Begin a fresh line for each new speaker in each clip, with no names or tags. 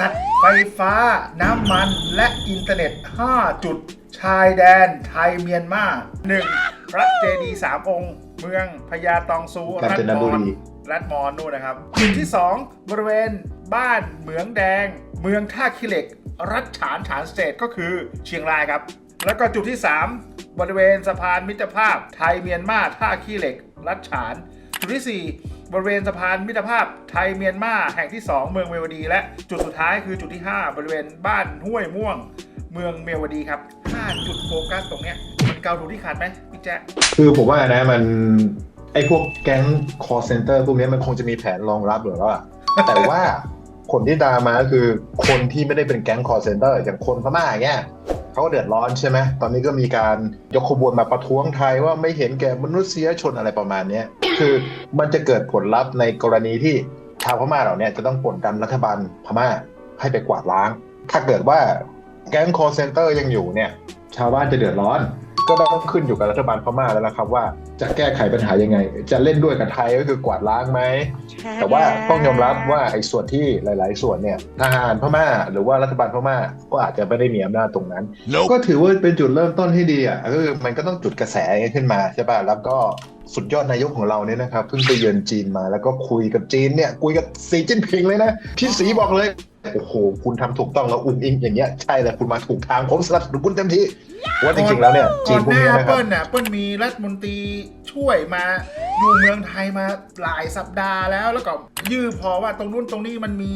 ตัดไฟฟ้า น้ำมันและอินเทอร์เน็ต 5 จุด ชายแดนไทยเมียนมา 1. พระเจดีย์สามองค์ เมืองพญาตองซู
กาญจนบุรี
รัฐมอนนู่นนะครับจุดที่ 2 บริเวณบ้านเหมืองแดง เมืองท่าขี้เหล็ก รัฐฉานฉานสเตทก็คือเชียงรายครับ แล้วก็จุดที่ 3 บริเวณสะพานมิตรภาพไทยเมียนมาท่าขี้เหล็ก รัฐฉาน จุดที่ 4 บริเวณสะพานมิตรภาพไทยเมียนมาแห่งที่ 2 เมืองเมวดี และจุดสุดท้ายคือจุดที่ 5 บริเวณบ้านห้วยม่วง เมืองเมวดีครับ5จุดโฟกัสตรงเนี้ยมันเกาดูที่ขาดไหมพี่แจ๊ค
คือผมว่านะมันไอ้พวกแก๊ง call center พวกนี้มันคงจะมีแผนรองรับหรือว่าแต่ว่าคนที่ตามมาก็คือคนที่ไม่ได้เป็นแก๊ง call center อย่างคนพม่าอย่างเงี้ย เขาก็เดือดร้อนใช่ไหมตอนนี้ก็มีการยกขบวนมาประท้วงไทยว่าไม่เห็นแก่มนุษยชนอะไรประมาณนี้คือมันจะเกิดผลลัพธ์ในกรณีที่ชาวพม่าเหล่าเนี้จะต้องกดดันรัฐบาลพม่าให้ไปกวาดล้าง ถ้าเกิดว่าแก๊ง call center ยังอยู่เนี่ย ชาวบ้านจะเดือดร้อน ก็ต้องขึ้นอยู่กับรัฐบาลพม่าแล้วนะครับ ว่าจะแก้ไขปัญหายังไง จะเล่นด้วยกับไทยก็คือกวาดล้างไหม แต่ว่าต้องยอมรับว่าไอ้ส่วนที่หลาย ๆ ส่วนเนี่ยทหารพม่า หรือว่ารัฐบาลพม่าก็อาจจะไม่ได้มีอำนาจตรงนั้น ก็ถือว่าเป็นจุดเริ่มต้นที่ดีอะก็คือมันก็ต้องจุดกระแสขึ้นมาใช่ป่ะแล้วก็สุดยอดนายกของเราเนี่ยนะครับเพิ่งไปเยือนจีนมาแล้วก็คุยกับจีนเนี่ยคุยกับสีจิ้นผิงเลยนะพี่สีบอกเลย โอ้โหคุณทำถูกต้องแล้วอุ้งอิงอย่างเงี้ยใช่เลยคุณมาถูกทางผมสนับสนุนคุณเต็มที่ว่าจริงๆแล้วเนี่ยจี
ก่อนน
พว
ห
ก
น้า
เนี้ยนะครับ
เปิ้ลน่ะเปิ้ลมีรัฐมนตรีช่วยมาอยู่เมืองไทยมาหลายสัปดาห์แล้วแล้วก็ยืดพอว่าตรงนู้นตรงนี้มันมี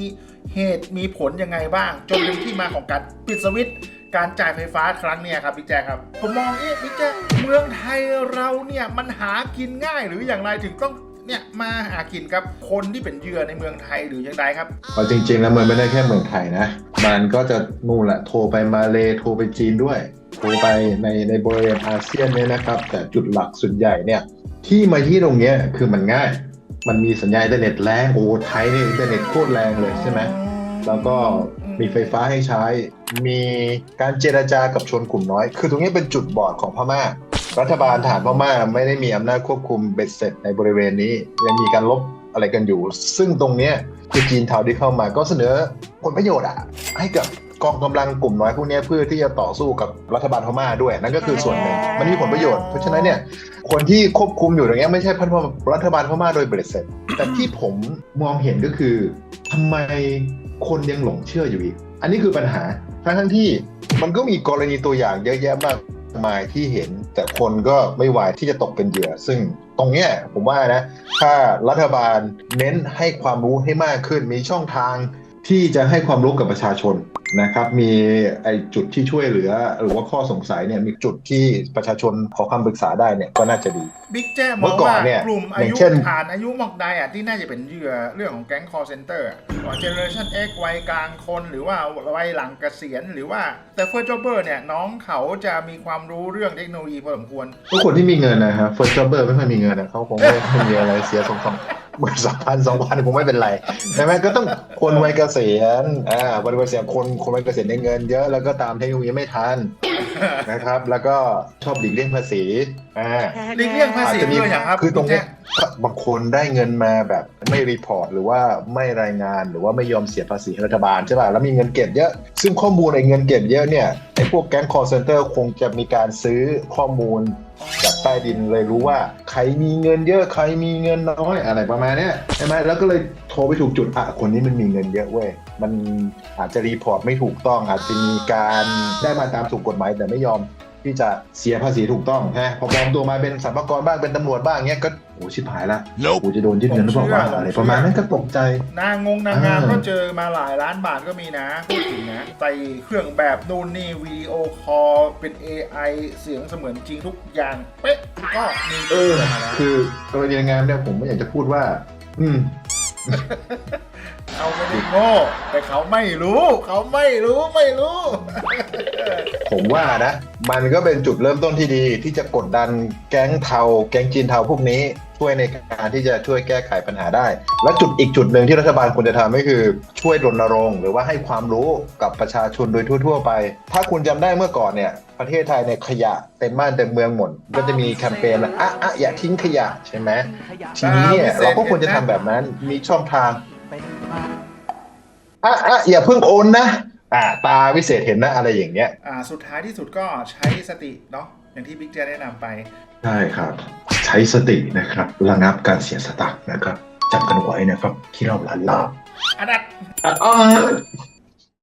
เหตุมีผลยังไงบ้าง จนเป็นที่มาของการปิดสวิตช์การจ่ายไฟฟ้าครั้งเนี้ยครับพี่แจ๊คครับผมมองเอ๊ะพี่แจ๊คเมืองไทยเราเนี่ยมันหากินง่ายหรืออย่างไรถึงต้อง เนี่ยมาหากินกับคนที่เป็นเหยื่อในเมืองไทยหรืออย่างไรครับ
เอาจริงๆแล้วมันไม่ได้แค่เมืองไทยนะ มันก็จะนู่นแหละโทรไปมาเลโทรไปจีนด้วย โทรไปในในบริเวณอาเซียนเนี่ยนะครับ แต่จุดหลักส่วนใหญ่เนี่ยที่มาที่ตรงเนี้ยคือมันง่าย มันมีสัญญาณอินเทอร์เน็ตแรงโอ้ไทยเนี่ยอินเทอร์เน็ตโคตรแรงเลยใช่ไหมแล้วก็มีไฟฟ้าให้ใช้ มีการเจรจากับชนกลุ่มน้อย คือตรงนี้เป็นจุดบอดของพม่า รัฐบาลฐานพม่าไม่ได้มีอำนาจควบคุมเบ็ดเสร็จในบริเวณนี้ยังมีการลบอะไรกันอยู่ ซึ่งตรงเนี้ยคือจีนเทาที่เข้ามาก็เสนอผลประโยชน์อะให้กับกองกำลังกลุ่มน้อยพวกเนี้ยเพื่อที่จะต่อสู้กับรัฐบาลพม่าด้วยนั่นก็คือส่วนหนึ่งมันมีผลประโยชน์เพราะฉะนั้นเนี่ยคนที่ควบคุมอยู่ตรงเนี้ยไม่ใช่รัฐบาลพม่าโดยเบ็ดเสร็จ แต่ที่ผมมองเห็นก็คือทำไมคนยังหลงเชื่ออยู่อีก อันนี้คือปัญหาทั้งทั้งๆที่มันก็มีกรณีตัวอย่างเยอะแยะมาก มายที่เห็น แต่คนก็ไม่วายที่จะตกเป็นเหยื่อ ซึ่งตรงเนี้ยผมว่านะ ถ้ารัฐบาลเน้นให้ความรู้ให้มากขึ้นมีช่องทาง ที่จะให้ความรู้กับประชาชนนะครับ มีไอจุดที่ช่วยเหลือ หรือว่าข้อสงสัยเนี่ยมีจุดที่ประชาชนขอคำปรึกษาได้เนี่ยก็น่าจะดี
บิ๊กแจ้ม
เมื่
อง
อก่อน
ว่า
เนี่ย
กลุ่มอา
อย่า
ยุ
งเช่น
ฐานอายุหมอกใดอะที่น่าจะเป็นเหยื่อเรื่องของแก๊ง call center อะว่า generation X วัยกลางคน หรือว่าวัยหลังเกษียณหรือว่าแต่ first jobber เนี่ยน้องเขาจะมีความรู้เรื่องเทคโนโลยีพอสมควร
ทุกคนที่มีเงินนะครับ first jobber ไม่ค่อยมีเงินนะเขาคงไม่ไม่มีอะไรเสียสองสอง หมื่นสองพันสองพันคงไม่เป็นไรใช่ไหมก็ต้องคนวัยเกษียณอ่าวัยเกษียณคนคนวัยเกษียณได้เงินเยอะแล้วก็ตามเทคโนโลยีไม่ทันนะครับ แล้วก็ชอบหลีกเลี่ยงภาษีอ่า
หลีกเลี่ยงภาษี
อาจจะมี
ด้วยอย่างครับ
คือตรงเนี้ย
พี่แจ๊
บางคนได้เงินมาแบบไม่รีพอร์ตหรือว่าไม่รายงานหรือว่าไม่ยอมเสียภาษีให้รัฐบาลใช่ป่ะแล้วมีเงินเก็บเยอะ ซึ่งข้อมูลไอ้เงินเก็บเยอะเนี่ยไอ้พวกแก๊ง call center คงจะมีการซื้อข้อมูลจาก ใต้ดินเลยรู้ว่า ใครมีเงินเยอะใครมีเงินน้อยอะไรประมาณเนี้ยใช่ไหมแล้วก็เลยโทรไปถูกจุดอะคนนี้มันมีเงินเยอะเว้ยมันอาจจะรีพอร์ตไม่ถูกต้องอาจจะมีการได้มาตามถูกกฎหมายแต่ไม่ยอม ที่จะเสียภาษีถูกต้องฮะพอปลอมตัวมาเป็นสรรพากรบ้างเป็นตำรวจบ้างเงี้ยก็โอ้ชิบหายละ
Nope
กูจะโดนยึดเงินหรือเปล่าวะอะไรประมาณนั้นก็ตกใจ
นางงงนางงาม
อ่า
ก็เจอมาหลายล้านบาทก็มีนะพูดถึงนะใส่เครื่องแบบนู่นนี่วิดีโอคอลเป็น AI เสียงเสมือนจริงทุกอย่างเป๊ะก็มี
เออ
มาแล้ว
คือกรณีงานเนี่ยผมไม่อยากจะพูดว่า อืม
เขาไม่ได้โง่แต่เขาไม่รู้ เขาไม่รู้ไม่รู้
ผมว่านะ มันก็เป็นจุดเริ่มต้นที่ดีที่จะกดดันแก๊งเทา แก๊งจีนเทาพวกนี้ ช่วยในการที่จะช่วยแก้ไขปัญหาได้ และจุดอีกจุดหนึ่งที่รัฐบาลควรจะทำก็คือช่วยรณรงค์หรือว่าให้ความรู้กับประชาชนโดยทั่ว ๆ ไป ถ้าคุณจำได้เมื่อก่อนเนี่ยประเทศไทยเนี่ยขยะเต็มบ้านเต็มเมืองหมดก็จะมีแคมเปญอะอะอะอย่าทิ้งขยะใช่ไหมทีนี้เนี่ยเราก็ควรจะทำแบบนั้นมีช่องทาง อะอะอย่าเพิ่งโอนนะอ่าตาวิเศษเห็นนะอะไรอย่างเงี้ย
อ่าสุดท้ายที่สุดก็ใช้สติเนาะอย่างที่บิ๊กเจแนะนำไป
ใช่ครับ ใช้สตินะครับระงับการเสียสตังค์นะครับจำกันไว้นะครับที่เราหลานลา
อันนั้น
อะอะ